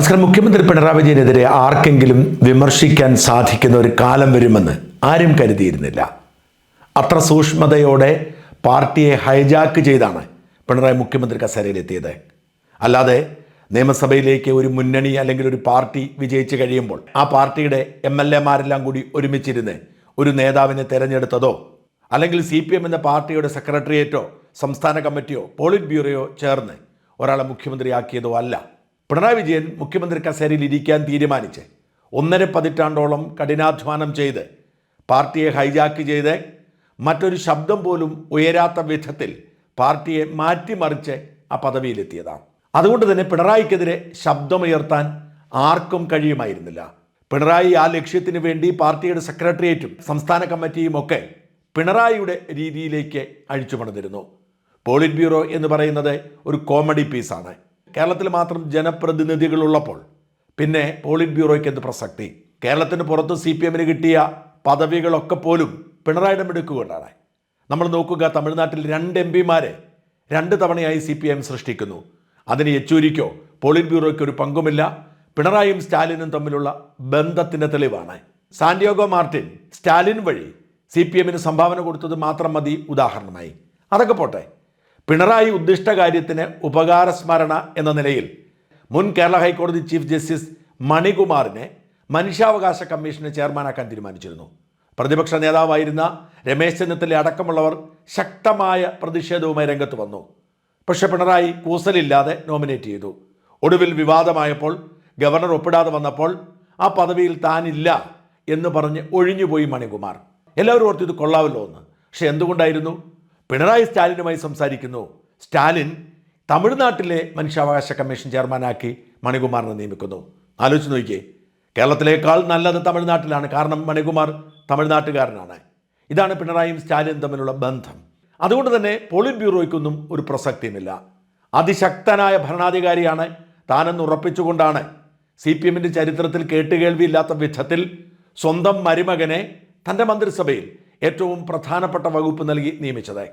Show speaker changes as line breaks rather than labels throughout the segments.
നമസ്കാരം. മുഖ്യമന്ത്രി പിണറായി വിജയനെതിരെ ആർക്കെങ്കിലും വിമർശിക്കാൻ സാധിക്കുന്ന ഒരു കാലം വരുമെന്ന് ആരും കരുതിയിരുന്നില്ല. അത്ര സൂക്ഷ്മതയോടെ പാർട്ടിയെ ഹൈജാക്ക് ചെയ്താണ് പിണറായി മുഖ്യമന്ത്രി കസേരയിലെത്തിയത്. അല്ലാതെ നിയമസഭയിലേക്ക് ഒരു മുന്നണി അല്ലെങ്കിൽ ഒരു പാർട്ടി വിജയിച്ചു കഴിയുമ്പോൾ ആ പാർട്ടിയുടെ എം എൽ എമാരെല്ലാം കൂടി ഒരുമിച്ചിരുന്ന് ഒരു നേതാവിനെ തിരഞ്ഞെടുത്തതോ അല്ലെങ്കിൽ സി പി എം എന്ന പാർട്ടിയുടെ സെക്രട്ടേറിയറ്റോ സംസ്ഥാന കമ്മിറ്റിയോ പോളിറ്റ് ബ്യൂറോയോ ചേർന്ന് ഒരാളെ മുഖ്യമന്ത്രിയാക്കിയതോ അല്ല. പിണറായി വിജയൻ മുഖ്യമന്ത്രി കസേരയിൽ ഇരിക്കാൻ തീരുമാനിച്ച്. ഒന്നര പതിറ്റാണ്ടോളം കഠിനാധ്വാനം ചെയ്ത് പാർട്ടിയെ ഹൈജാക്ക് ചെയ്ത് മറ്റൊരു ശബ്ദം പോലും ഉയരാത്ത വിധത്തിൽ പാർട്ടിയെ മാറ്റിമറിച്ച് ആ പദവിയിലെത്തിയതാണ്. അതുകൊണ്ട് തന്നെ പിണറായിക്കെതിരെ ശബ്ദമുയർത്താൻ ആർക്കും കഴിയുമായിരുന്നില്ല. പിണറായി ആ ലക്ഷ്യത്തിന് വേണ്ടി പാർട്ടിയുടെ സെക്രട്ടേറിയറ്റും സംസ്ഥാന കമ്മിറ്റിയും ഒക്കെ പിണറായിയുടെ രീതിയിലേക്ക് അഴിച്ചുപണിതിരുന്നു. പോളിറ്റ് ബ്യൂറോ എന്ന് പറയുന്നത് ഒരു കോമഡി പീസാണ്. കേരളത്തിൽ മാത്രം ജനപ്രതിനിധികളുള്ളപ്പോൾ പിന്നെ പോളിറ്റ് ബ്യൂറോയ്ക്ക് എന്ത് പ്രസക്തി? കേരളത്തിന് പുറത്ത് സി പി എമ്മിന് കിട്ടിയ പദവികളൊക്കെ പോലും പിണറായിയുടെ മിടുക്കുകൊണ്ടാണ് നമ്മൾ നോക്കുക തമിഴ്നാട്ടിൽ രണ്ട് എം പിമാരെ രണ്ട് തവണയായി സി പി എം സൃഷ്ടിക്കുന്നു. അതിന് യെച്ചൂരിക്കോ പോളിറ്റ് ബ്യൂറോയ്ക്ക് ഒരു പങ്കുമില്ല. പിണറായിയും സ്റ്റാലിനും തമ്മിലുള്ള ബന്ധത്തിന്റെ തെളിവാണ്. സാന്റിയോഗോ മാർട്ടിൻ സ്റ്റാലിൻ വഴി സി പി എമ്മിന് സംഭാവന കൊടുത്തത് മാത്രം മതി ഉദാഹരണമായി. അതൊക്കെ പോട്ടെ. പിണറായി ഉദ്ദിഷ്ട കാര്യത്തിന് ഉപകാരസ്മരണ എന്ന നിലയിൽ മുൻ കേരള ഹൈക്കോടതി ചീഫ് ജസ്റ്റിസ് മണികുമാറിനെ മനുഷ്യാവകാശ കമ്മീഷന് ചെയർമാനാക്കാൻ തീരുമാനിച്ചിരുന്നു. പ്രതിപക്ഷ നേതാവായിരുന്ന രമേശ് ചെന്നിത്തല അടക്കമുള്ളവർ ശക്തമായ പ്രതിഷേധവുമായി രംഗത്ത് വന്നു. പക്ഷെ പിണറായി കൂസലില്ലാതെ നോമിനേറ്റ് ചെയ്തു. ഒടുവിൽ വിവാദമായപ്പോൾ ഗവർണർ ഒപ്പിടാതെ വന്നപ്പോൾ ആ പദവിയിൽ താനില്ല എന്ന് പറഞ്ഞ് ഒഴിഞ്ഞുപോയി മണികുമാർ. എല്ലാവരും ഓർത്ത് ഇത് കൊള്ളാവല്ലോ എന്ന്. പക്ഷെ എന്തുകൊണ്ടായിരുന്നു? പിണറായി സ്റ്റാലിനുമായി സംസാരിക്കുന്നു. സ്റ്റാലിൻ തമിഴ്നാട്ടിലെ മനുഷ്യാവകാശ കമ്മീഷൻ ചെയർമാനാക്കി മണികുമാറിനെ നിയമിക്കുന്നു. ആലോചിച്ച് നോക്കിയേ കേരളത്തിലേക്കാൾ നല്ലത് തമിഴ്നാട്ടിലാണ്. കാരണം മണികുമാർ തമിഴ്നാട്ടുകാരനാണ്. ഇതാണ് പിണറായിയും സ്റ്റാലിനും തമ്മിലുള്ള ബന്ധം. അതുകൊണ്ട് തന്നെ പോളിറ്റ് ബ്യൂറോയ്ക്കൊന്നും ഒരു പ്രസക്തിയുമില്ല. അതിശക്തനായ ഭരണാധികാരിയാണ് താനെന്ന് ഉറപ്പിച്ചുകൊണ്ടാണ് സി പി എമ്മിന്റെ ചരിത്രത്തിൽ കേട്ടുകേൾവിയില്ലാത്ത വിധത്തിൽ സ്വന്തം മരുമകനെ തന്റെ മന്ത്രിസഭയിൽ ഏറ്റവും പ്രധാനപ്പെട്ട വകുപ്പ് നൽകി നിയമിച്ചത്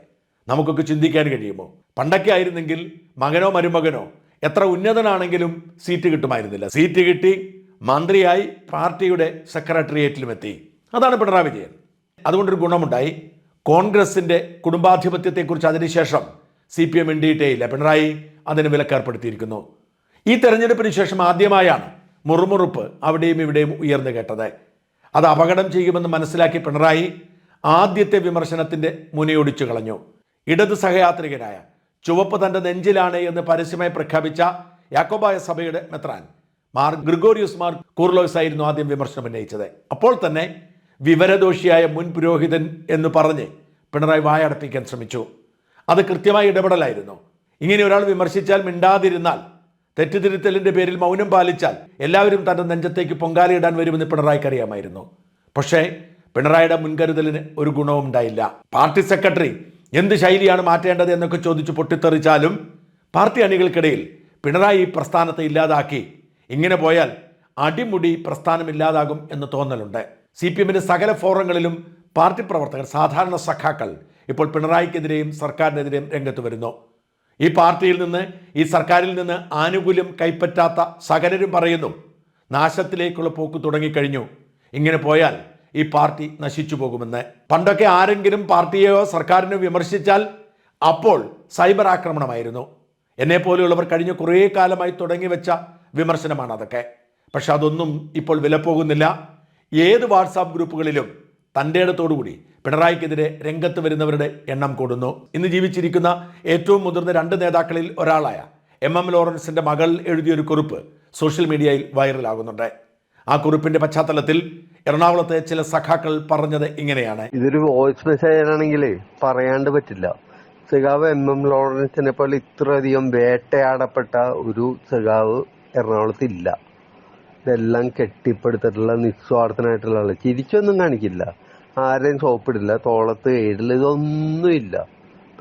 നമുക്കൊക്കെ ചിന്തിക്കാൻ കഴിയുമോ? പണ്ടൊക്കെ ആയിരുന്നെങ്കിൽ മകനോ മരുമകനോ എത്ര ഉന്നതനാണെങ്കിലും സീറ്റ് കിട്ടുമായിരുന്നില്ല. സീറ്റ് കിട്ടി മന്ത്രിയായി പാർട്ടിയുടെ സെക്രട്ടേറിയറ്റിലും എത്തി അതാണ് പിണറായി വിജയൻ. അതുകൊണ്ടൊരു ഗുണമുണ്ടായി. കോൺഗ്രസിന്റെ കുടുംബാധിപത്യത്തെക്കുറിച്ച് അതിനുശേഷം സി പി എം ഇണ്ടിയിട്ടേയില്ല പിണറായി അതിന് വിലക്കേർപ്പെടുത്തിയിരിക്കുന്നു. ഈ തെരഞ്ഞെടുപ്പിന് ശേഷം ആദ്യമായാണ് മുറുമുറുപ്പ് അവിടെയും ഇവിടെയും ഉയർന്നു കേട്ടത്. അത് അപകടം ചെയ്യുമെന്ന് മനസ്സിലാക്കി പിണറായി ആദ്യത്തെ വിമർശനത്തിന്റെ മുനയൊടിച്ചു കളഞ്ഞു. ഇടത് സഹയാത്രികനായ ചുവപ്പ് തന്റെ നെഞ്ചിലാണ് എന്ന് പരസ്യമായി പ്രഖ്യാപിച്ച യാക്കോബായ സഭയുടെ മെത്രാൻ മാർ ഗ്രിഗോറിയസ് മാർ കൂർലോസ് ആയിരുന്നു ആദ്യം വിമർശനം ഉന്നയിച്ചത്. അപ്പോൾ തന്നെ വിവരദോഷിയായ മുൻ പുരോഹിതൻ എന്ന് പറഞ്ഞ് പിണറായി വായടപ്പിക്കാൻ ശ്രമിച്ചു. അത് കൃത്യമായി ഇടപെടലായിരുന്നു. ഇങ്ങനെ ഒരാൾ വിമർശിച്ചാൽ മിണ്ടാതിരുന്നാൽ തെറ്റുതിരുത്തലിന്റെ പേരിൽ മൗനം പാലിച്ചാൽ എല്ലാവരും തന്റെ നെഞ്ചത്തേക്ക് പൊങ്കാലയിടാൻ വരുമെന്ന് പിണറായിക്ക് അറിയാമായിരുന്നു. പക്ഷേ പിണറായിയുടെ മുൻകരുതലിന് ഒരു ഗുണവും ഉണ്ടായില്ല. പാർട്ടി സെക്രട്ടറി എന്ത് ശൈലിയാണ് മാറ്റേണ്ടത് എന്നൊക്കെ ചോദിച്ച് പൊട്ടിത്തെറിച്ചാലും പാർട്ടി അണികൾക്കിടയിൽ പിണറായി ഈ പ്രസ്ഥാനത്തെ ഇല്ലാതാക്കി ഇങ്ങനെ പോയാൽ അടിമുടി പ്രസ്ഥാനം ഇല്ലാതാകും എന്ന് തോന്നലുണ്ട്. സി പി എമ്മിന്റെ സകല ഫോറങ്ങളിലും പാർട്ടി പ്രവർത്തകർ സാധാരണ സഖാക്കൾ ഇപ്പോൾ പിണറായിക്കെതിരെയും സർക്കാരിനെതിരെയും രംഗത്ത് വരുന്നു. ഈ പാർട്ടിയിൽ നിന്ന് ഈ സർക്കാരിൽ നിന്ന് ആനുകൂല്യം കൈപ്പറ്റാത്ത സകലരും പറയുന്നു നാശത്തിലേക്കുള്ള പോക്ക് തുടങ്ങിക്കഴിഞ്ഞു. ഇങ്ങനെ പോയാൽ ഈ പാർട്ടി നശിച്ചു പോകുമെന്ന്. പണ്ടൊക്കെ ആരെങ്കിലും പാർട്ടിയെയോ സർക്കാരിനെയോ വിമർശിച്ചാൽ അപ്പോൾ സൈബർ ആക്രമണമായിരുന്നു. എന്നെ പോലെയുള്ളവർ കഴിഞ്ഞ കുറേ കാലമായി തുടങ്ങി വെച്ച വിമർശനമാണ് അതൊക്കെ. പക്ഷെ അതൊന്നും ഇപ്പോൾ വില പോകുന്നില്ല. ഏത് വാട്സാപ്പ് ഗ്രൂപ്പുകളിലും തന്റെ ഇടത്തോടുകൂടി പിണറായിക്കെതിരെ രംഗത്ത് വരുന്നവരുടെ എണ്ണം കൂടുന്നു. ഇന്ന് ജീവിച്ചിരിക്കുന്ന ഏറ്റവും മുതിർന്ന രണ്ട് നേതാക്കളിൽ ഒരാളായ എം എം ലോറൻസിന്റെ മകൾ എഴുതിയൊരു കുറിപ്പ് സോഷ്യൽ മീഡിയയിൽ വൈറലാകുന്നുണ്ട്. ആ കുറിപ്പിന്റെ പശ്ചാത്തലത്തിൽ എറണാകുളത്തെ ചില സഖാക്കൾ പറഞ്ഞത് ഇങ്ങനെയാണ്.
ഇതൊരു വോയിസ് മെസ്സേജ് പറയാണ്ട് പറ്റില്ല. സഖാവ് എം എം ലോറൻസിനെ പോലെ ഇത്രയധികം വേട്ടയാടപ്പെട്ട ഒരു സഖാവ് എറണാകുളത്ത് ഇല്ല ഇതെല്ലാം കെട്ടിപ്പടുത്തിട്ടുള്ള നിസ്വാർത്ഥനായിട്ടുള്ള ചിരിച്ചൊന്നും കാണിക്കില്ല. ആരെയും സോപ്പിടില്ല. തോളത്ത് ഏടില്ല ഇതൊന്നുമില്ല.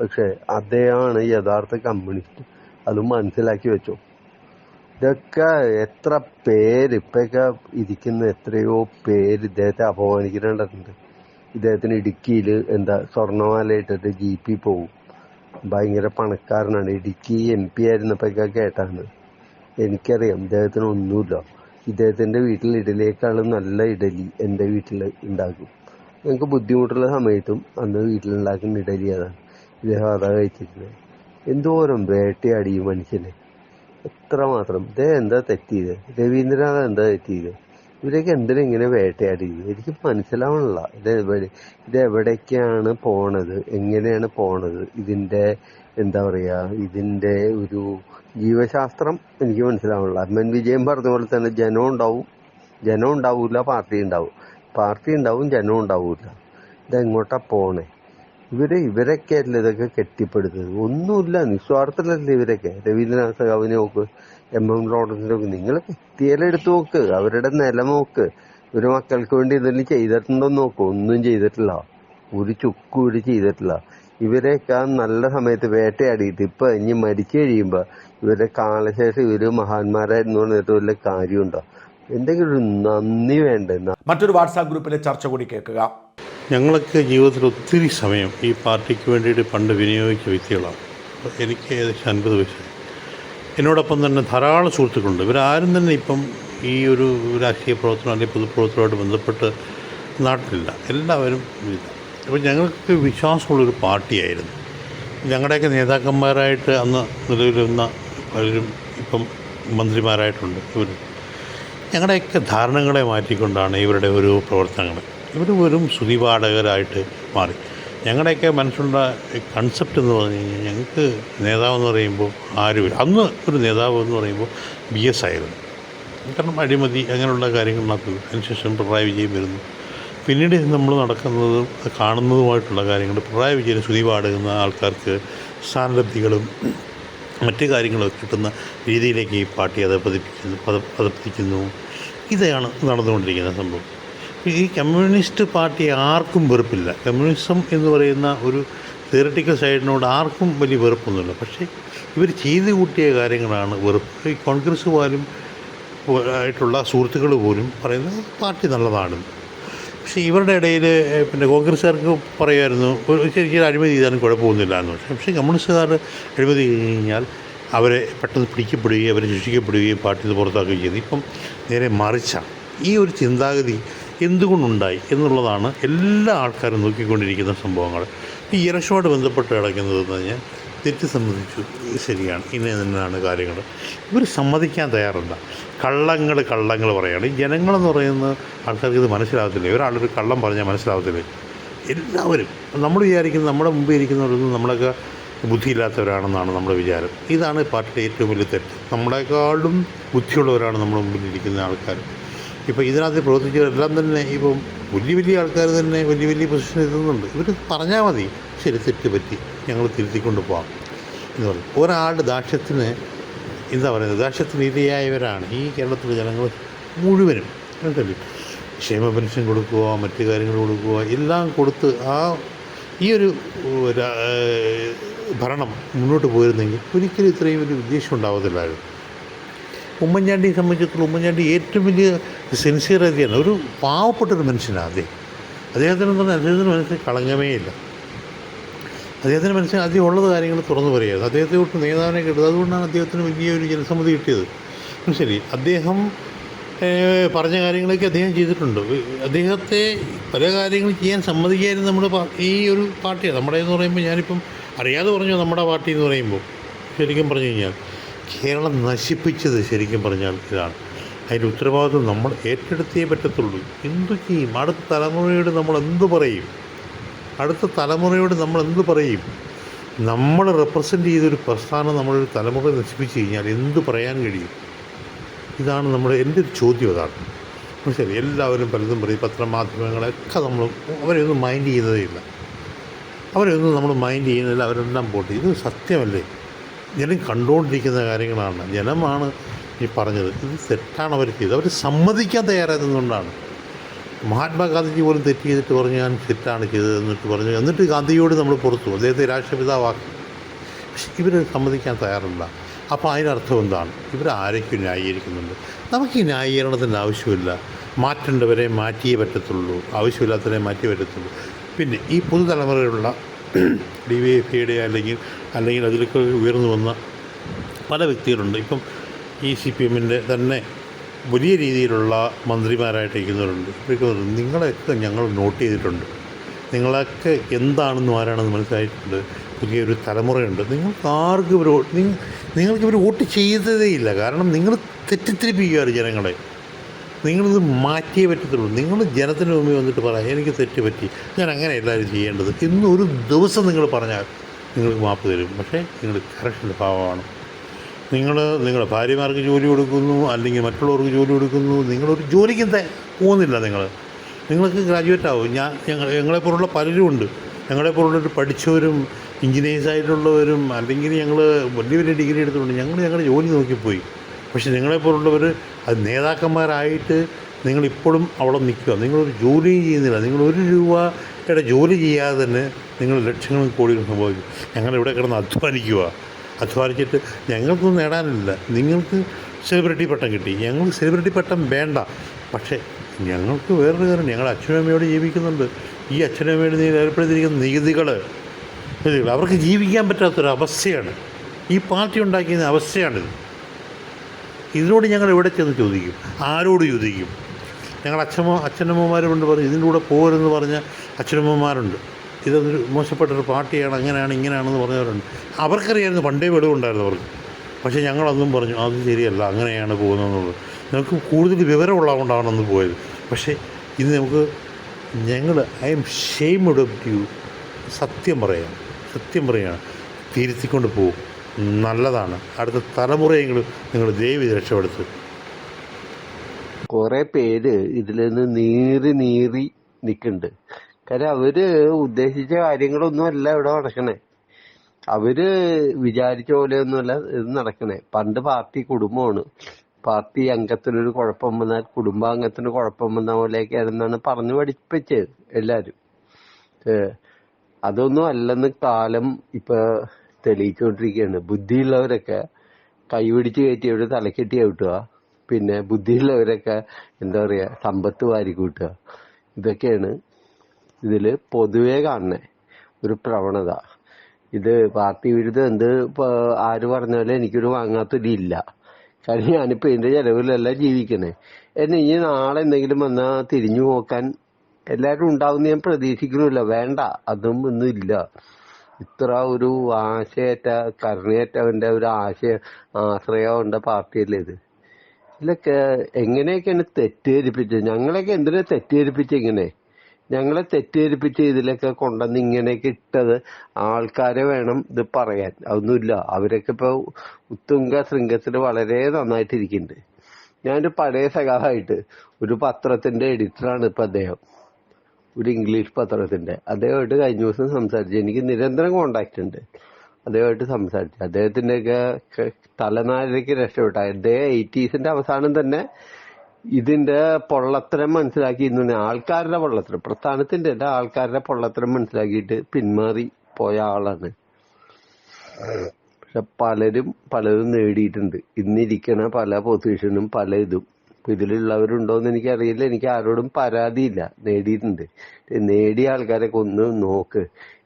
പക്ഷെ അദ്ദേഹമാണ് യഥാർത്ഥ കമ്മ്യൂണിസ്റ്റ്. അത് മനസ്സിലാക്കി വെച്ചു. ഇതൊക്കെ എത്ര പേര് ഇപ്പൊക്കെ ഇരിക്കുന്ന എത്രയോ പേര് ഇദ്ദേഹത്തെ അപമാനിക്കേണ്ടതുണ്ട് ഇദ്ദേഹത്തിന് ഇടുക്കിയിൽ എന്താ സ്വർണമാല ഇട്ടിട്ട് ജീപ്പിൽ പോകും ഭയങ്കര പണക്കാരനാണ്. ഇടുക്കി എം പി ആയിരുന്നപ്പോഴൊക്കെ കേട്ടാണ്. എനിക്കറിയാം ഇദ്ദേഹത്തിന് ഒന്നുമില്ല. ഇദ്ദേഹത്തിന്റെ വീട്ടിൽ ഇഡലിയേക്കാളും നല്ല ഇഡലി എന്റെ വീട്ടിൽ ഉണ്ടാക്കും. ഞങ്ങൾക്ക് ബുദ്ധിമുട്ടുള്ള സമയത്തും അന്ന് വീട്ടിലുണ്ടാക്കുന്ന ഇഡലി അതാണ്. ഇദ്ദേഹം അതാ കഴിച്ചിരുന്നത് എന്തോരം വേട്ടയാടി മനുഷ്യനെ. എത്രമാത്രം ഇദ്ദേഹം എന്താ തെറ്റിയത്? രവീന്ദ്രനാഥ് എന്താ തെറ്റിയത്? ഇവരൊക്കെ എന്തിനാ ഇങ്ങനെ വേട്ടയാടിയത്? എനിക്ക് മനസ്സിലാവണില്ല. ഇത് ഇത് എവിടേക്കാണ് പോണത്? എങ്ങനെയാണ് പോണത്? ഇതിന്റെ എന്താ പറയാ ഇതിന്റെ ഒരു ജീവശാസ്ത്രം എനിക്ക് മനസ്സിലാവണില്ല. എം എൻ വിജയൻ പറഞ്ഞ പോലെ തന്നെ ജനം ഉണ്ടാവും. ജനം ഉണ്ടാവൂല പാർട്ടി ഉണ്ടാവും. പാർട്ടി ഉണ്ടാവും ജനം ഉണ്ടാവൂല. ഇതെങ്ങോട്ടാ പോണേ? ഇവർ ഇവരൊക്കെ അല്ലേ ഇതൊക്കെ കെട്ടിപ്പടുത്തത്. ഒന്നുമില്ല നിസ്വാർത്ഥമല്ലേ ഇവരൊക്കെ. രവീന്ദ്രനാഥ കവിനെ നോക്ക് എം എം ലോറൻസിനെ നോക്ക്. നിങ്ങൾ വ്യക്തിയിലെടുത്ത് നോക്ക് അവരുടെ നില നോക്ക്. ഇവർ മക്കൾക്ക് വേണ്ടി ഇതെല്ലാം ചെയ്തിട്ടുണ്ടോ നോക്ക്. ഒന്നും ചെയ്തിട്ടില്ല. ഒരു ചുക്കും ഇവർ ചെയ്തിട്ടില്ല. ഇവരെയൊക്കെ ആ നല്ല സമയത്ത് വേട്ടയാടിയിട്ട് ഇപ്പൊ ഇനി മരിച്ചു കഴിയുമ്പോ ഇവരുടെ കാലശേഷം ഇവർ മഹാന്മാരായിരുന്നു പറഞ്ഞിട്ട് വല്ല കാര്യമുണ്ടോ? എന്തെങ്കിലും ഒരു നന്ദി വേണ്ട?
മറ്റൊരു വാട്സാപ്പ് ഗ്രൂപ്പിലെ ചർച്ച കൂടി കേൾക്കുക.
ഞങ്ങളൊക്കെ ജീവിതത്തിൽ ഒത്തിരി സമയം ഈ പാർട്ടിക്ക് വേണ്ടിയിട്ട് പണ്ട് വിനിയോഗിച്ച വ്യക്തികളാണ്. എനിക്ക് ഏകദേശം അൻപത് വയസ്സായി എന്നോടൊപ്പം തന്നെ ധാരാളം സുഹൃത്തുക്കളുണ്ട്. ഇവരാരും തന്നെ ഇപ്പം ഈ ഒരു രാഷ്ട്രീയ പ്രവർത്തനം അല്ലെങ്കിൽ പൊതുപ്രവർത്തനമായിട്ട് ബന്ധപ്പെട്ട് നാട്ടിലില്ല. എല്ലാവരും ഇല്ല. അപ്പോൾ ഞങ്ങൾക്ക് വിശ്വാസമുള്ളൊരു പാർട്ടിയായിരുന്നു. ഞങ്ങളുടെയൊക്കെ നേതാക്കന്മാരായിട്ട് അന്ന് നിലവിലിരുന്ന പലരും ഇപ്പം മന്ത്രിമാരായിട്ടുണ്ട് ഇവർ ഞങ്ങളുടെയൊക്കെ ധാരണകളെ മാറ്റിക്കൊണ്ടാണ് ഇവരുടെ ഒരു പ്രവർത്തനങ്ങൾ. ഇവർ വെറും സ്തുതിപാഠകരായിട്ട് മാറി. ഞങ്ങളുടെയൊക്കെ മനസ്സിലുള്ള കൺസെപ്റ്റ് എന്ന് പറഞ്ഞു കഴിഞ്ഞാൽ ഞങ്ങൾക്ക് നേതാവെന്ന് പറയുമ്പോൾ ആരുമില്ല. അന്ന് ഒരു നേതാവ് എന്ന് പറയുമ്പോൾ ബി എസ് ആയിരുന്നു. കാരണം അഴിമതി അങ്ങനെയുള്ള കാര്യങ്ങളിനകത്ത് അതിനുശേഷം പിണറായി വിജയൻ വരുന്നു. പിന്നീട് നമ്മൾ നടക്കുന്നതും കാണുന്നതുമായിട്ടുള്ള കാര്യങ്ങൾ പിണറായി വിജയന് ശ്രുതി പാടുന്ന ആൾക്കാർക്ക് സ്ഥാനലബ്ധികളും മറ്റ് കാര്യങ്ങളൊക്കെ കിട്ടുന്ന രീതിയിലേക്ക് ഈ പാർട്ടി അത് പതിപ്പിക്കുന്നു പത പതിപ്പിക്കുന്നു. ഇതാണ് നടന്നുകൊണ്ടിരിക്കുന്ന സംഭവം. ഈ കമ്മ്യൂണിസ്റ്റ് പാർട്ടി ആർക്കും വെറുപ്പില്ല. കമ്മ്യൂണിസം എന്ന് പറയുന്ന ഒരു തിയറട്ടിക്കൽ സൈഡിനോട് ആർക്കും വലിയ വെറുപ്പൊന്നുമില്ല. പക്ഷേ ഇവർ ചെയ്തു കൂട്ടിയ കാര്യങ്ങളാണ് വെറുപ്പ്. ഈ കോൺഗ്രസ് പോലും ആയിട്ടുള്ള സുഹൃത്തുക്കൾ പോലും പറയുന്നത് പാർട്ടി നല്ലതാണ്. പക്ഷേ ഇവരുടെ ഇടയിൽ പിന്നെ കോൺഗ്രസ്സുകാർക്ക് പറയുമായിരുന്നു ശരിക്കും അഴിമതി ചെയ്താലും കുഴപ്പമൊന്നുമില്ല എന്ന് പക്ഷേ പക്ഷേ കമ്മ്യൂണിസ്റ്റുകാർ അഴിമതി കഴിഞ്ഞ് കഴിഞ്ഞാൽ അവരെ പെട്ടെന്ന് പിടിക്കപ്പെടുകയും അവരെ ശിക്ഷിക്കപ്പെടുകയും പാർട്ടിയിൽ നിന്ന് പുറത്താക്കുകയും ചെയ്തു. ഇപ്പം നേരെ മറിച്ചാണ്. ഈ ഒരു ചിന്താഗതി എന്തുകൊണ്ടുണ്ടായി എന്നുള്ളതാണ് എല്ലാ ആൾക്കാരും നോക്കിക്കൊണ്ടിരിക്കുന്ന സംഭവങ്ങൾ. ഈ ഇലക്ഷനുമായിട്ട് ബന്ധപ്പെട്ട് കിടക്കുന്നത് എന്ന് പറഞ്ഞാൽ തെറ്റ് സംബന്ധിച്ചു ശരിയാണ്. ഇന്നേ തന്നെയാണ് കാര്യങ്ങൾ. ഇവർ സമ്മതിക്കാൻ തയ്യാറല്ല. കള്ളങ്ങൾ കള്ളങ്ങൾ പറയുകയാണ് ഈ ജനങ്ങളെന്ന് പറയുന്ന ആൾക്കാർക്ക് ഇത് മനസ്സിലാകത്തില്ല? ഒരാളൊരു കള്ളം പറഞ്ഞാൽ മനസ്സിലാകത്തില്ല? എല്ലാവരും. നമ്മൾ വിചാരിക്കുന്നത് നമ്മുടെ മുമ്പ് ഇരിക്കുന്നവരൊന്നും നമ്മളൊക്കെ ബുദ്ധിയില്ലാത്തവരാണെന്നാണ് നമ്മുടെ വിചാരം. ഇതാണ് പാർട്ടിയുടെ ഏറ്റവും വലിയ തെറ്റ്. നമ്മളെക്കാളും ബുദ്ധിയുള്ളവരാണ് നമ്മുടെ മുമ്പിൽ ഇരിക്കുന്ന ആൾക്കാർ. ഇപ്പോൾ ഇതിനകത്ത് പ്രവർത്തിച്ചവരെല്ലാം തന്നെ ഇപ്പം വലിയ വലിയ ആൾക്കാർ തന്നെ വലിയ വലിയ പൊസിഷൻ എത്തുന്നുണ്ട്. ഇവർ പറഞ്ഞാൽ മതി ശരി തെറ്റ് പറ്റി ഞങ്ങൾ തിരുത്തിക്കൊണ്ട് പോകാം എന്ന് പറയും. ഒരാളുടെ ദാക്ഷ്യത്തിന് എന്താ പറയുന്നത്? ദാക്ഷ്യത്തിന് ഇരയായവരാണ്. ഈ കേരളത്തിലെ ജനങ്ങൾ മുഴുവനും. കേട്ടല്ലേ ക്ഷേമ പെൻഷൻ കൊടുക്കുക മറ്റു കാര്യങ്ങൾ കൊടുക്കുക എല്ലാം കൊടുത്ത് ആ ഈ ഒരു ഭരണം മുന്നോട്ട് പോയിരുന്നെങ്കിൽ ഒരിക്കലും ഇത്രയും ഒരു ഉദ്ദേശം ഉണ്ടാവത്തില്ലായിരുന്നു. ഉമ്മൻചാണ്ടിയെ സംബന്ധിച്ചിടത്തോളം ഉമ്മൻചാണ്ടി ഏറ്റവും വലിയ സിൻസിയറിറ്റിയാണ് ഒരു പാവപ്പെട്ടൊരു മനുഷ്യനാണ് അദ്ദേഹം. അദ്ദേഹത്തിന് പറഞ്ഞാൽ അദ്ദേഹത്തിന് മനസ്സിൽ കളങ്കമേ ഇല്ല. അദ്ദേഹത്തിന് മനസ്സിൽ ആദ്യം ഉള്ളത് കാര്യങ്ങൾ തുറന്നു പറയുന്നത് അദ്ദേഹത്തെ തൊട്ട് നേതാവിനെ കിട്ടുന്നത് അതുകൊണ്ടാണ് അദ്ദേഹത്തിന് വലിയൊരു ജനസമ്മതി കിട്ടിയത്. ശരി. അദ്ദേഹം പറഞ്ഞ കാര്യങ്ങളൊക്കെ അദ്ദേഹം ചെയ്തിട്ടുണ്ട്. അദ്ദേഹത്തെ പല കാര്യങ്ങളും ചെയ്യാൻ സമ്മതിക്കായിരുന്നു നമ്മുടെ ഈ ഒരു പാർട്ടിയാണ്. നമ്മുടെ എന്ന് പറയുമ്പോൾ ഞാനിപ്പം അറിയാതെ പറഞ്ഞു നമ്മുടെ പാർട്ടി എന്ന് പറയുമ്പോൾ? ശരിക്കും പറഞ്ഞു കഴിഞ്ഞാൽ. കേരളം നശിപ്പിച്ചത് ശരിക്കും പറഞ്ഞാൽ ഇതാണ് അതിന്റെ ഉത്തരവാദിത്വം നമ്മൾ ഏറ്റെടുത്തേ പറ്റത്തുള്ളൂ. എന്തു ചെയ്യും? അടുത്ത തലമുറയോട് നമ്മൾ എന്ത് പറയും? അടുത്ത തലമുറയോട് നമ്മൾ എന്ത് പറയും? നമ്മൾ റെപ്രസെന്റ് ചെയ്തൊരു പ്രസ്ഥാനം നമ്മളൊരു തലമുറ നശിപ്പിച്ച് കഴിഞ്ഞാൽ എന്ത് പറയാൻ കഴിയും? ഇതാണ് നമ്മുടെ എന്റെ ഒരു ചോദ്യം അതാണ്. ശരി എല്ലാവരും പലതും പറയും പത്രമാധ്യമങ്ങളൊക്കെ നമ്മൾ അവരെയൊന്നും മൈൻഡ് ചെയ്യുന്നതേ ഇല്ല. അവരെയൊന്നും നമ്മൾ മൈൻഡ് ചെയ്യുന്നില്ല അവരെല്ലാം പോട്ടെ. ഇത് സത്യമല്ലേ? ജനം കണ്ടുകൊണ്ടിരിക്കുന്ന കാര്യങ്ങളാണ്. ജനമാണ് ഈ പറഞ്ഞത്. ഇത് തെറ്റാണ് അവർ ചെയ്തത്. അവർ സമ്മതിക്കാൻ തയ്യാറായതുകൊണ്ടാണ് മഹാത്മാഗാന്ധിജി പോലും തെറ്റ് ചെയ്തിട്ട് പറഞ്ഞു ഞാൻ തെറ്റാണ് ചെയ്തത് എന്നിട്ട് പറഞ്ഞു. എന്നിട്ട് ഗാന്ധിയോട് നമ്മൾ പുറത്തു അദ്ദേഹത്തെ രാഷ്ട്രപിതാവാക്കി. പക്ഷെ ഇവർ സമ്മതിക്കാൻ തയ്യാറില്ല. അപ്പോൾ അതിനർത്ഥം എന്താണ്? ഇവർ ആരൊക്കെ ന്യായീകരിക്കുന്നുണ്ട്? നമുക്ക് ഈ ന്യായീകരണത്തിന്റെ ആവശ്യമില്ല. മാറ്റേണ്ടവരെ മാറ്റിയേ പറ്റത്തുള്ളൂ. ആവശ്യമില്ലാത്തവരെ മാറ്റിയേ പറ്റത്തുള്ളൂ. പിന്നെ ഈ പുതുതലമുറയിലുള്ള ഡി വൈ എഫ് ഐയുടെ അല്ലെങ്കിൽ അല്ലെങ്കിൽ അതിലൊക്കെ ഉയർന്നു വന്ന പല വ്യക്തികളുണ്ട്. ഇപ്പം ഈ സി പി എമ്മിന്റെ തന്നെ വലിയ രീതിയിലുള്ള മന്ത്രിമാരായിട്ട് ഇരിക്കുന്നവരുണ്ട് ഇരിക്കുന്നവരുണ്ട് നിങ്ങളെയൊക്കെ ഞങ്ങൾ നോട്ട് ചെയ്തിട്ടുണ്ട്. നിങ്ങളൊക്കെ എന്താണെന്നും ആരാണെന്ന് മനസ്സിലായിട്ടുണ്ട്. പുതിയൊരു തലമുറയുണ്ട്. നിങ്ങൾക്ക് ആർക്കും ഇവർ നിങ്ങൾക്ക് ഇവർ വോട്ട് ചെയ്തതേ ഇല്ല കാരണം നിങ്ങൾ തെറ്റിദ്ധരിപ്പിക്കുകയാണ് ജനങ്ങളെ. നിങ്ങളിത് മാറ്റിയേ പറ്റത്തുള്ളൂ. നിങ്ങൾ ജനത്തിന് മുമ്പിൽ വന്നിട്ട് പറയാം എനിക്ക് തെറ്റ് പറ്റി. ഞാൻ അങ്ങനെ എല്ലാവരും ചെയ്യേണ്ടത്. ഇന്നൊരു ദിവസം നിങ്ങൾ പറഞ്ഞാൽ നിങ്ങൾക്ക് മാപ്പ് തരും. പക്ഷേ നിങ്ങൾ കറക്ഷന്റെ ഭാവമാണ്. നിങ്ങൾ നിങ്ങളുടെ ഭാര്യമാർക്ക് ജോലി കൊടുക്കുന്നു അല്ലെങ്കിൽ മറ്റുള്ളവർക്ക് ജോലി കൊടുക്കുന്നു. നിങ്ങളൊരു ജോലിക്കും പോകുന്നില്ല നിങ്ങൾ നിങ്ങൾക്ക് ഗ്രാജുവേറ്റ് ആവും. ഞാൻ ഞങ്ങൾ ഞങ്ങളെപ്പോലുള്ള പലരും ഉണ്ട് ഞങ്ങളെപ്പോലുള്ളവർ പഠിച്ചവരും എഞ്ചിനീയേഴ്സ് ആയിട്ടുള്ളവരും അല്ലെങ്കിൽ ഞങ്ങൾ വലിയ വലിയ ഡിഗ്രി എടുത്തിട്ടുണ്ട്. ഞങ്ങൾ ഞങ്ങളുടെ ജോലി നോക്കിപ്പോയി. പക്ഷേ നിങ്ങളെപ്പോലുള്ളവർ അത് നേതാക്കന്മാരായിട്ട് നിങ്ങളിപ്പോഴും അവിടെ നിൽക്കുക. നിങ്ങളൊരു ജോലിയും ചെയ്യുന്നില്ല. നിങ്ങൾ ഒരു രൂപയുടെ ജോലി ചെയ്യാതെ തന്നെ നിങ്ങൾ ലക്ഷങ്ങളും കോടികളും സംഭവിക്കും. ഞങ്ങളിവിടെ കിടന്ന് അധ്വാനിക്കുക. അധ്വാനിച്ചിട്ട് ഞങ്ങൾക്കൊന്നും നേടാനില്ല. നിങ്ങൾക്ക് സെലിബ്രിറ്റി പട്ടം കിട്ടി. ഞങ്ങൾക്ക് സെലിബ്രിറ്റി പട്ടം വേണ്ട. പക്ഷേ ഞങ്ങൾക്ക് വേറൊരു കാര്യം. ഞങ്ങൾ അച്ഛനമ്മയോട് ജീവിക്കുന്നുണ്ട്. ഈ അച്ഛനമ്മയുടെ നീ ഏർപ്പെടുത്തിയിരിക്കുന്ന നികുതികൾ അവർക്ക് ജീവിക്കാൻ പറ്റാത്തൊരവസ്ഥയാണ്. ഈ പാർട്ടി ഉണ്ടാക്കിയ അവസ്ഥയാണിത്. ഇതിനോട് ഞങ്ങൾ എവിടെ ചെന്ന് ചോദിക്കും? ആരോട് ചോദിക്കും? ഞങ്ങൾ അച്ഛമ്മ അച്ഛനമ്മമാരുണ്ട് പറയും ഇതിന്റെ കൂടെ പോകരുതെന്ന് പറഞ്ഞ അച്ഛനമ്മമാരുണ്ട്. ഇതൊരു മോശപ്പെട്ടൊരു പാർട്ടിയാണ് അങ്ങനെയാണ് ഇങ്ങനെയാണെന്ന് പറഞ്ഞവരുണ്ട്. അവർക്കറിയായിരുന്നു പണ്ടേ വെളിവുണ്ടായിരുന്നു അവർക്ക്. പക്ഷേ ഞങ്ങളൊന്നും പറഞ്ഞു അത് ശരിയല്ല അങ്ങനെയാണ് പോകുന്നതെന്നുള്ളത്. ഞങ്ങൾക്ക് കൂടുതൽ വിവരമുള്ളതുകൊണ്ടാണ് അന്ന് പോയത്. പക്ഷേ ഇത് നമുക്ക് ഞങ്ങൾ I am shamed of you. സത്യം പറയാം സത്യം പറയുകയാണ് തിരുത്തിക്കൊണ്ട് പോകും. നല്ലതാണ്. അടുത്ത തലമുറയെങ്കിലും നിങ്ങൾ ദൈവം രക്ഷപ്പെടുത്തു.
കുറെ പേര് ഇതിൽ നിന്ന് നീറി നീറി നിൽക്കുന്നുണ്ട് കാര്യം അവർ ഉദ്ദേശിച്ച കാര്യങ്ങളൊന്നും അല്ല ഇവിടെ നടക്കണേ. അവർ വിചാരിച്ച പോലെയൊന്നുമല്ല ഇത് നടക്കണേ. പണ്ട് പാർട്ടി കുടുംബമാണ്. പാർട്ടി അംഗത്തിനൊരു കുഴപ്പം വന്നാൽ കുടുംബാംഗത്തിന് കുഴപ്പം വന്ന പോലെയൊക്കെയാണെന്നാണ് പറഞ്ഞു പഠിപ്പിച്ചത് എല്ലാരും അതൊന്നും അല്ലെന്ന് കാലം ഇപ്പൊ തെളിയിച്ചുകൊണ്ടിരിക്കുകയാണ്. ബുദ്ധിയുള്ളവരൊക്കെ കൈപിടിച്ച് കയറ്റി അവിടെ തലക്കെട്ടി കിട്ടുക? പിന്നെ ബുദ്ധിയുള്ളവരൊക്കെ എന്താ പറയാ സമ്പത്ത് വാരി കൂട്ടുക. ഇതൊക്കെയാണ് ഇതിൽ പൊതുവെ കാണുന്ന. ഒരു പ്രവണത. ഇത് പാർട്ടി വിരുദ്ധം എന്ത് ആര് പറഞ്ഞാലും എനിക്കൊരു വാങ്ങാത്തൊരില്ല. കാരണം ഞാനിപ്പോ എന്റെ ചിലവിലല്ല ജീവിക്കണേ. എന്നെ ഇനി നാളെ എന്തെങ്കിലും വന്നാ തിരിഞ്ഞു നോക്കാൻ എല്ലാരും ഉണ്ടാവും ഞാൻ പ്രതീക്ഷിക്കണില്ല വേണ്ട. അതും ഒന്നും ഇല്ല. ഇത്ര ഒരു ആശയേറ്റ കരുണയേറ്റവന്റെ ഒരു ആശയ ആശ്രയമുണ്ട പാർട്ടിയല്ലേ ഇത്? ഇതിലൊക്കെ എങ്ങനെയൊക്കെയാണ് തെറ്റിദ്ധരിപ്പിച്ചത്? ഞങ്ങളൊക്കെ എന്തിനാ തെറ്റിദ്ധരിപ്പിച്ച ഇങ്ങനെ? ഞങ്ങളെ തെറ്റിദ്ധരിപ്പിച്ച് ഇതിലൊക്കെ കൊണ്ടുവന്ന് ഇങ്ങനെയൊക്കെ ഇട്ടത് ആൾക്കാരെ വേണം ഇത് പറയാൻ. അതൊന്നുമില്ല. അവരൊക്കെ ഇപ്പൊ ഉത്തുംഗ ശൃംഗത്തിൽ വളരെ നന്നായിട്ടിരിക്കുന്നുണ്ട്. ഞാനൊരു പഴയ സഖാവായിട്ട് ഒരു പത്രത്തിന്റെ എഡിറ്ററാണ് ഇപ്പൊ അദ്ദേഹം. ഒരു ഇംഗ്ലീഷ് പത്രത്തിന്റെ. അദ്ദേഹമായിട്ട് കഴിഞ്ഞ ദിവസം സംസാരിച്ചു. എനിക്ക് നിരന്തരം കോണ്ടാക്ട് ഉണ്ട്. അദ്ദേഹമായിട്ട് സംസാരിച്ചു. അദ്ദേഹത്തിന്റെയൊക്കെ തലനാരിലേക്ക് രക്ഷപ്പെട്ട. അദ്ദേഹം എയ്റ്റീസിന്റെ അവസാനം തന്നെ ഇതിന്റെ പൊള്ളത്തരം മനസ്സിലാക്കി ഇന്ന് ആൾക്കാരുടെ പൊള്ളത്തരം. പ്രസ്ഥാനത്തിന്റെ അല്ല ആൾക്കാരുടെ പൊള്ളത്തരം മനസ്സിലാക്കിയിട്ട് പിന്മാറി പോയ ആളാണ്. പക്ഷെ പലരും പലതും നേടിയിട്ടുണ്ട്. ഇന്നിരിക്കണ പല പൊസിഷനും പല ഇതും. ഇപ്പൊ ഇതിലുള്ളവരുണ്ടോന്ന് എനിക്കറിയില്ല. എനിക്ക് ആരോടും പരാതിയില്ല. നേടിയിട്ടുണ്ട്. നേടിയ ആൾക്കാരൊക്കെ ഒന്ന് നോക്ക്.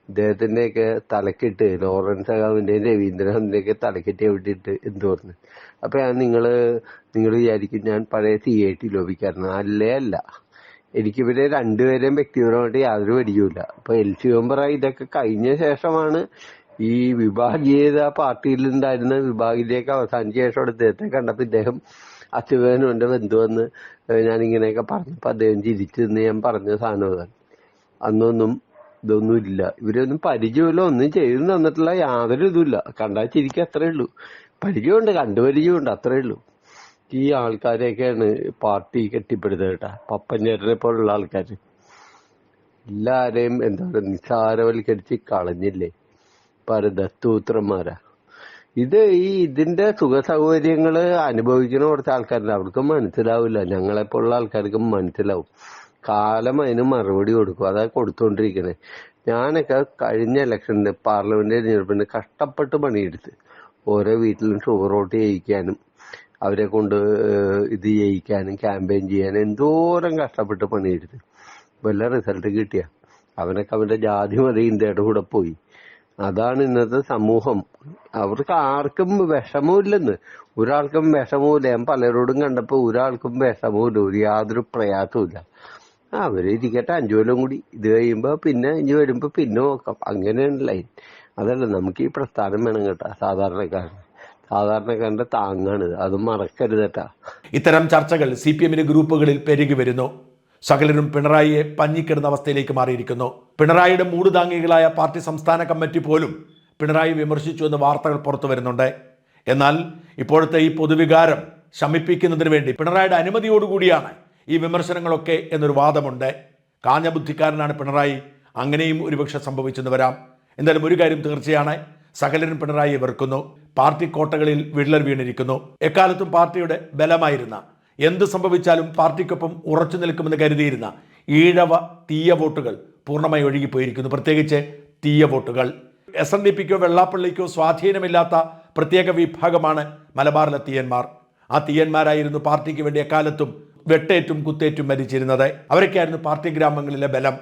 ഇദ്ദേഹത്തിന്റെയൊക്കെ തലക്കിട്ട് ലോറൻസ് അഗാവിന്റെയും രവീന്ദ്രനാഥിന്റെയൊക്കെ തലക്കിട്ട് എവിടെയിട്ട് എന്ത് പറഞ്ഞു. അപ്പൊ നിങ്ങൾ നിങ്ങൾ വിചാരിക്കും ഞാൻ പഴയ സി ഐ ടി ലോബിക്കാരനാണ് അല്ലേ അല്ല. എനിക്കിവരെ രണ്ടുപേരെയും വ്യക്തിപരമായിട്ട് യാതൊരു പരിചയമില്ല അപ്പൊ എൽ സി മെമ്പറ ഇതൊക്കെ കഴിഞ്ഞ ശേഷമാണ് ഈ വിഭാഗീയത പാർട്ടിയിൽ ഉണ്ടായിരുന്ന വിഭാഗീയതയൊക്കെ അവസാനിച്ച ശേഷം ഇദ്ദേഹത്തെ കണ്ടപ്പോ ഇദ്ദേഹം അച്യുതനും എന്റെ ബന്ധുവെന്ന് ഞാൻ ഇങ്ങനെയൊക്കെ പറഞ്ഞപ്പോ അദ്ദേഹം ചിരിച്ചു നിന്ന് ഞാൻ പറഞ്ഞ സാധനം അന്നൊന്നും ഇതൊന്നും ഇല്ല. ഇവരൊന്നും പരിചയമില്ല ഒന്നും ചെയ്തു തന്നിട്ടില്ല യാതൊരു ഇതുമില്ല. കണ്ടാൽ ചിരിക്കുക അത്രേ ഉള്ളൂ. പരിചയമുണ്ട് കണ്ടുപരിചയമുണ്ട് അത്രേ ഉള്ളൂ. ഈ ആൾക്കാരെയൊക്കെയാണ് പാർട്ടി കെട്ടിപ്പടുത്തത് കേട്ടാ. പപ്പഞ്ചേട്ടനെ പോലുള്ള ആൾക്കാർ എല്ലാരെയും എന്താ പറയുക നിസ്സാരവൽക്കരിച്ച് കളഞ്ഞില്ലേ? പല ദത്തൂത്രന്മാരാ? ഇത് ഈ ഇതിന്റെ സുഖ സൗകര്യങ്ങൾ അനുഭവിക്കുന്ന കുറച്ച് ആൾക്കാരുണ്ട്. അവർക്ക് മനസ്സിലാവില്ല. ഞങ്ങളെപ്പോലുള്ള ആൾക്കാർക്ക് മനസ്സിലാവും. കാലം അതിന് മറുപടി കൊടുക്കും. അതാ കൊടുത്തോണ്ടിരിക്കണേ. ഞാനൊക്കെ കഴിഞ്ഞ ഇലക്ഷനിൽ പാർലമെന്റ് തിരഞ്ഞെടുപ്പിന് കഷ്ടപ്പെട്ട് പണിയെടുത്ത് ഓരോ വീട്ടിലും ഷുഗർ വോട്ട് ചെയ്യിക്കാനും അവരെ കൊണ്ട് ഇത് ചെയ്യിക്കാനും ക്യാമ്പയിൻ ചെയ്യാനും എന്തോരം കഷ്ടപ്പെട്ട് പണിയെടുത്ത്. വല്ല റിസൾട്ട് കിട്ടിയ. അവനൊക്കെ അവന്റെ ജാതി മത ഇന്ത്യയുടെ കൂടെ പോയി. അതാണ് ഇന്നത്തെ സമൂഹം. അവർക്ക് ആർക്കും വിഷമമില്ലെന്ന്. ഒരാൾക്കും വിഷമവുമില്ല ഞാൻ പലരോടും കണ്ടപ്പോ ഒരാൾക്കും വിഷമവുമില്ല ഒരു യാതൊരു അവർ ഇരിക്കട്ടെ അഞ്ചു കൊല്ലം കൂടി. ഇത് കഴിയുമ്പോ പിന്നെ ഇനി വരുമ്പോ പിന്നെ നോക്കാം. അങ്ങനെയാണ് ലൈൻ. അതല്ല നമുക്ക് ഈ പ്രസ്ഥാനം വേണം കേട്ടാ. സാധാരണക്കാരൻ സാധാരണക്കാരന്റെ താങ്ങാണ്. അത് മറക്കരുത് കേട്ടാ.
ഇത്തരം ചർച്ചകൾ സി പി എമ്മിന്റെ ഗ്രൂപ്പുകളിൽ പെരുകി വരുന്നു. സകലരും പിണറായിയെ പഞ്ഞിക്കിടുന്ന അവസ്ഥയിലേക്ക് മാറിയിരിക്കുന്നു. പിണറായിയുടെ മൂട് താങ്ങികളായ പാർട്ടി സംസ്ഥാന കമ്മിറ്റി പോലും പിണറായി വിമർശിച്ചു എന്ന് വാർത്തകൾ പുറത്തു വരുന്നുണ്ട്. എന്നാൽ ഇപ്പോഴത്തെ ഈ പൊതുവികാരം ശമിപ്പിക്കുന്നതിന് വേണ്ടി പിണറായിയുടെ അനുമതിയോടുകൂടിയാണ് ഈ വിമർശനങ്ങളൊക്കെ എന്നൊരു വാദമുണ്ട്. കാഞ്ഞ ബുദ്ധിക്കാരനാണ് പിണറായി. അങ്ങനെയും ഒരുപക്ഷെ സംഭവിച്ചെന്ന് വരാം. എന്തായാലും ഒരു കാര്യം തീർച്ചയാണ്. സകലരും പിണറായി വെറുക്കുന്നു. പാർട്ടി കോട്ടകളിൽ വിള്ളൽ വീണിരിക്കുന്നു. എക്കാലത്തും പാർട്ടിയുടെ ബലമായിരുന്ന എന്ത് സംഭവിച്ചാലും പാർട്ടിക്കൊപ്പം ഉറച്ചു നിൽക്കുമെന്ന് കരുതിയിരുന്ന ഈഴവ തീയ വോട്ടുകൾ പൂർണമായി ഒഴുകിപ്പോയിരിക്കുന്നു. പ്രത്യേകിച്ച് തീയ വോട്ടുകൾ. എസ് എൻ ഡി പിക്കോ വെള്ളാപ്പള്ളിക്കോ സ്വാധീനമില്ലാത്ത പ്രത്യേക വിഭാഗമാണ് മലബാറിലെ തീയന്മാർ. ആ തീയന്മാരായിരുന്നു പാർട്ടിക്ക് വേണ്ടി എക്കാലത്തും വെട്ടേറ്റും കുത്തേറ്റും മരിച്ചിരുന്നത്. അവരൊക്കെയായിരുന്നു പാർട്ടി ഗ്രാമങ്ങളിലെ ബലം.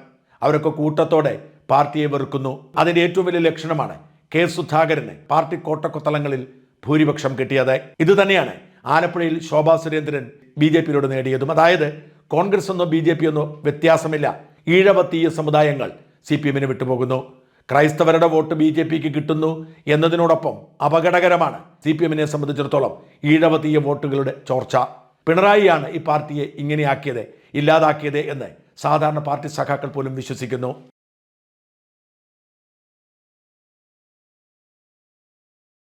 അവരൊക്കെ കൂട്ടത്തോടെ പാർട്ടിയെ വെറുക്കുന്നു. അതിന്റെ ഏറ്റവും വലിയ ലക്ഷണമാണ് കെ സുധാകരന് പാർട്ടി കോട്ടക്കൊത്തളങ്ങളിൽ ഭൂരിപക്ഷം കിട്ടിയത്. ഇത് തന്നെയാണ് ആലപ്പുഴയിൽ ശോഭാ സുരേന്ദ്രൻ ബി ജെ പിയിലൂടെ നേടിയതും. അതായത് കോൺഗ്രസ് എന്നോ ബി ജെ പി എന്നോ വ്യത്യാസമില്ല. ഈഴവത്തീയ സമുദായങ്ങൾ സി പി എമ്മിന് വിട്ടുപോകുന്നു. ക്രൈസ്തവരുടെ വോട്ട് ബി ജെ പിക്ക് കിട്ടുന്നു എന്നതിനോടൊപ്പം അപകടകരമാണ് സി പി എമ്മിനെ സംബന്ധിച്ചിടത്തോളം ഈഴവതീയ വോട്ടുകളുടെ ചോർച്ച. പിണറായിയാണ് ഈ പാർട്ടിയെ ഇങ്ങനെയാക്കിയത് ഇല്ലാതാക്കിയത് എന്ന് സാധാരണ പാർട്ടി സഖാക്കൾ പോലും വിശ്വസിക്കുന്നു.